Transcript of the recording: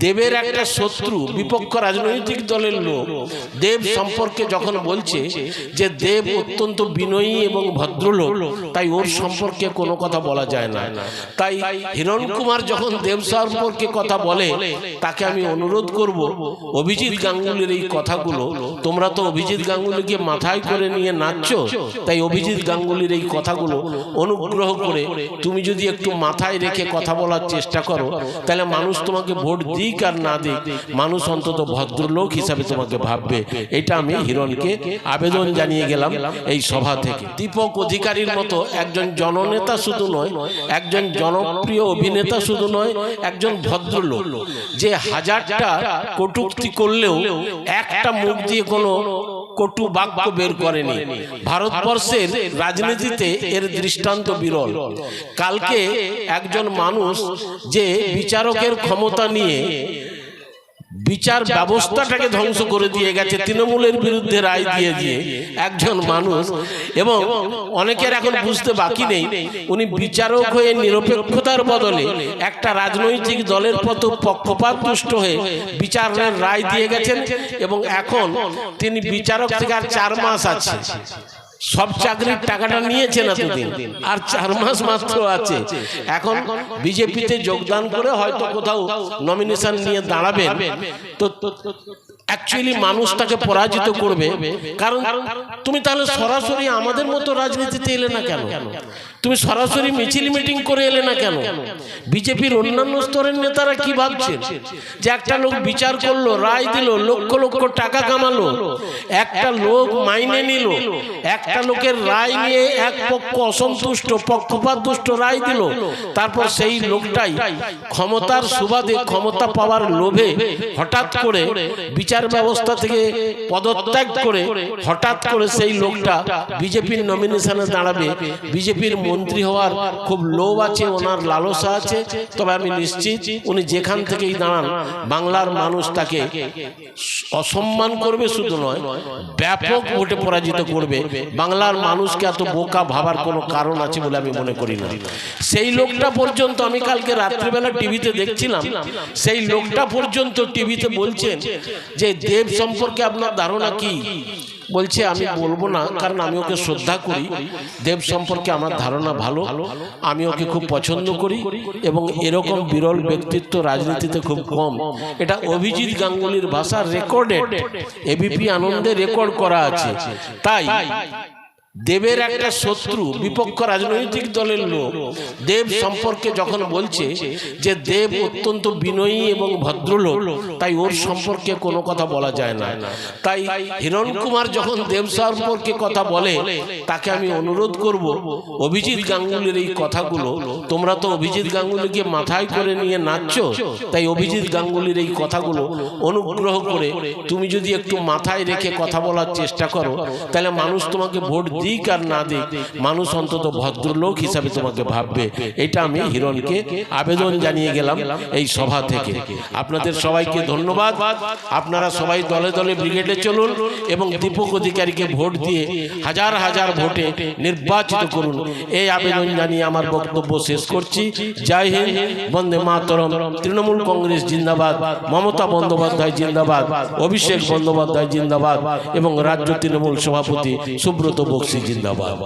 দেবের একটা শত্রু, বিপক্ষ রাজনৈতিক দলের লোক। দেব সম্পর্কে যখন বলছে যে দেব অত্যন্ত বিনয়ী এবং ভদ্রলোক, তাই ওর সম্পর্কে কোনো কথা বলা যায় না। তাই হিরণ কুমার যখন দেব সম্পর্কে কথা বলে, তাকে আমি অনুরোধ করব, অভিজিৎ গাঙ্গুলির এই কথাগুলো, তোমরা তো অভিজিৎ গাঙ্গুলিকে মাথায় করে নিয়ে নাচছো, তাই অভিজিৎ গাঙ্গুলির এই কথাগুলো অনুগ্রহ করে তুমি যদি একটু মাথায় রেখে কথা বলার চেষ্টা করো, তাহলে মানুষ তোমাকে ভোট দিক আর না দিক মানুষ অন্তত ভদ্রলোক হিসাবে তোমাকে ভাববে। এটা আমি হিরণকে আবেদন জানিয়ে গেলাম এই সভা থেকে। দীপক অধিকারীর মতো একজন জননেতা শুধু নয়, একজন জনপ্রিয় অভিনেতা শুধু নয়, একজন ভদ্রলোক। যে হাজারটা কটুক্তি করলেও একটা মুখ দিয়ে কোনো কটু বাক্য বের করেনি। ভারতবর্ষের রাজনীতিতে এর দৃষ্টান্ত বিরল। কালকে একজন মানুষ যে বিচারকের ক্ষমতা নিয়ে বিচার ব্যবস্থাটাকে ধ্বংস করে দিয়ে গেছে তৃণমূলের বিরুদ্ধে রায় দিয়ে দিয়ে একজন মানুষ এবং অনেকের এখন বুঝতে বাকি নেই। উনি বিচারক হয়ে নিরপেক্ষতার বদলে একটা রাজনৈতিক দলের প্রতি পক্ষপাত দুষ্ট হয়ে বিচারের রায় দিয়ে গেছেন এবং এখন তিনি বিচারক থেকে আর চার মাস আছে। সব চাকরির টাকাটা নিয়েছেন এতদিন আর চার মাস মাত্র আছে। এখন বিজেপিতে যোগদান করে হয়তো কোথাও নমিনেশন নিয়ে দাঁড়াবেন। তো অ্যাকচুয়ালি মানুষ তাকে পরাজিত করবে। কারণ তুমি তাহলে সরাসরি আমাদের মতো রাজনীতিতে এলে না কেন? তুমি সরাসরি মিছিল মিটিং করে এলে না কেন? বিজেপির অন্যান্য স্তরের নেতারা কি ভাবছেন যে একটা লোক বিচার করল রায় দিল লক্ষ লক্ষ টাকা কামালো। একটা লোক মাইনে নিল। একটা লোকের রায় নিয়ে এক পক্ষ অসন্তুষ্ট পক্ষপাত দুষ্ট রায় দিল। তারপর সেই লোকটাই ক্ষমতার সুবাদে ক্ষমতা পাওয়ার লোভে হঠাৎ করে বিচার ব্যবস্থা থেকে পদত্যাগ করে হঠাৎ করে সেই লোকটা বিজেপির নমিনেশনে দাঁড়াবে। বিজেপির মন্ত্রী হওয়ার খুব লোভ আছে ওনার লালসা আছে। তবে আমি নিশ্চিত উনি যেখান থেকেই দাঁড়ান বাংলার মানুষ তাকে অসম্মান করবে শুধু নয় ব্যাপক ভোটে পরাজিত করবে। বাংলার মানুষকে এত বোকা ভাবার কোনো কারণ আছে বলে আমি মনে করি না। সেই লোকটা পর্যন্ত আমি কালকে রাত্রিবেলা টিভিতে দেখছিলাম সেই লোকটা পর্যন্ত টিভিতে বলছেন যে দেব সম্পর্কে আপনার ধারণা কি? বলছে আমি বলব না কারণ আমি ওকে শ্রদ্ধা করি দেব সম্পর্কে আমার ধারণা ভালো আমি ওকে খুব পছন্দ করি এবং এরকম বিরল ব্যক্তিত্ব রাজনীতিতে খুব কম। এটা অভিজিৎ গাঙ্গুলির ভাষা রেকর্ডেড এবিপি আনন্দে রেকর্ড করা আছে। তাই। দেবের একটা শত্রু বিপক্ষ রাজনৈতিক দলের লোক। দেব সম্পর্কে যখন বলছে যে দেব অত্যন্ত বিনয়ী এবং ভদ্রলোক তাই ওর সম্পর্কে কোনো কথা বলা যায় না। তাই হিরণ কুমার যখন দেব সম্পর্কে কথা বলে তাকে আমি অনুরোধ করব অভিজিৎ গাঙ্গুলির এই কথাগুলো তোমরা তো অভিজিৎ গাঙ্গুলিকে মাথায় করে নিয়ে নাচছো? তাই অভিজিৎ গাঙ্গুলির এই কথাগুলো অনুগ্রহ করে তুমি যদি একটু মাথায় রেখে কথা বলার চেষ্টা করো তাহলে মানুষ তোমাকে ভোট দিক আর না দিক, মানুষ অন্তত ভদ্রলোক হিসাবে তোমাকে ভাববে। এটা আমি হিরণকে আবেদন জানিয়ে গেলাম এই সভা থেকে। আপনাদের সবাইকে ধন্যবাদ। আপনারা সবাই দলে দলে ব্রিগেডে চলুন এবং দীপক অধিকারীকে ভোট দিয়ে হাজার হাজার ভোটে নির্বাচিত করুন। এই আবেদন জানিয়ে আমার বক্তব্য শেষ করছি। জয় হিন্দ, বন্দে মাতরম। তৃণমূল কংগ্রেস জিন্দাবাদ, মমতা বন্দ্যোপাধ্যায় জিন্দাবাদ, অভিষেক বন্দ্যোপাধ্যায় জিন্দাবাদ এবং রাজ্য তৃণমূল সভাপতি সুব্রত বক্সি। জিন্দাবাদ